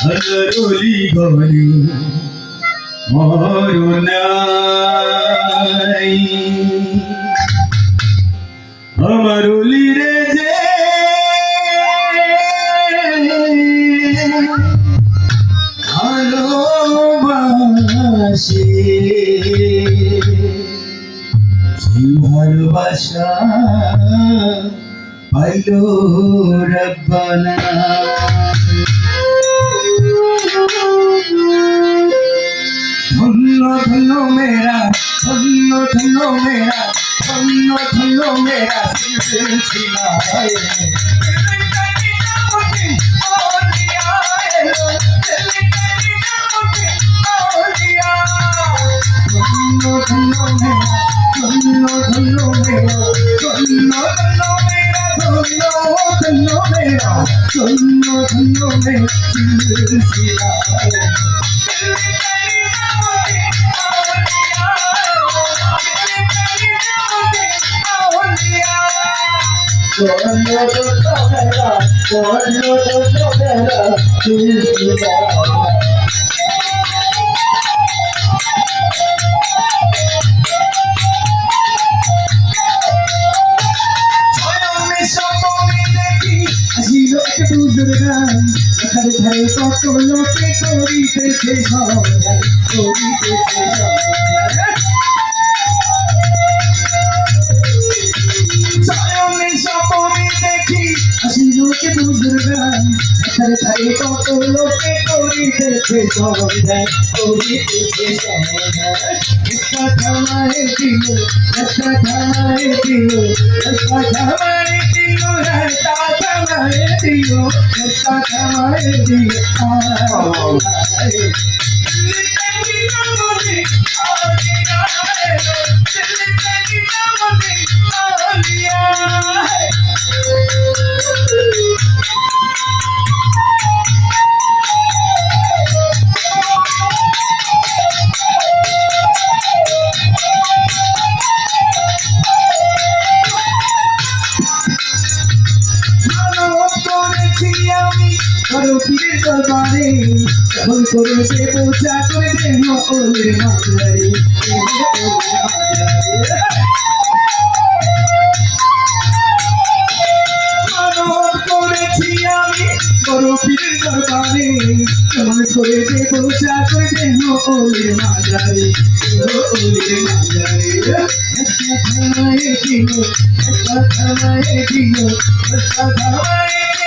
হরলি গলি মরুনাই আমার উলি রে যে ভালোবাসে ভালোবাসা পাইল রব্বানা। ধন্য ধন্য মেরা ধন্য ধন্য মেরা ধন্য ধন্য মেরা সিলসিলা ধন্য Oh, no, no, no, no, ধন্য ধন্য মেরা সিলসিলা কত লোকে করিতেছে করিতেছে সায়নে সপনে দেখি, হাসি লোকে বুজুর্গান এখানে থাকে কত লোকে করিতেছে সমাধান করিতেছে সমাধান একটা থামায় দিল, একটা থামায় দিল, একটা থামায় দিল একটা থামায় দিল একটা থামায় দিল কারও পীরের দরবারে, কেমন করে সে পূজা করে দেহ ওরে মাঝারে বড় পীরের দরবারে, কেমন করে সে পূজা করে দেহ ওরে মাঝারে ওরে মাঝারে একটা থামায় দিল একটা থামায়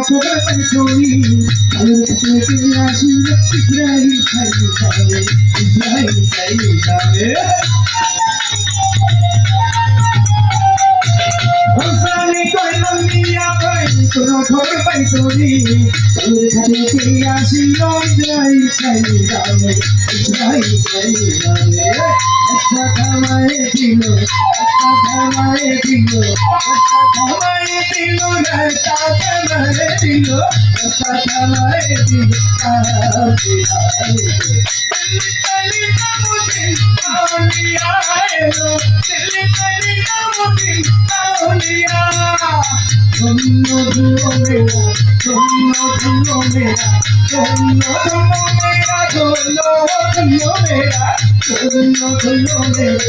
কোন খবর কোন খবর পাই চুরি আলোর কাছে ফিরে আসি ইব্রাহিম খাই যাবে ইব্রাহিম খাই যাবে একটা থামায় দিল একটা থামায় দিল একটা থামায় দিল একটা থামায় দিল একটা থামায় দিল ধন্য ধন্য মেরা ধন্য ধন্য মেরা ধন্য ধন্য মেরা ধন্য ধন্য মেরা ধন্য ধন্য মেরা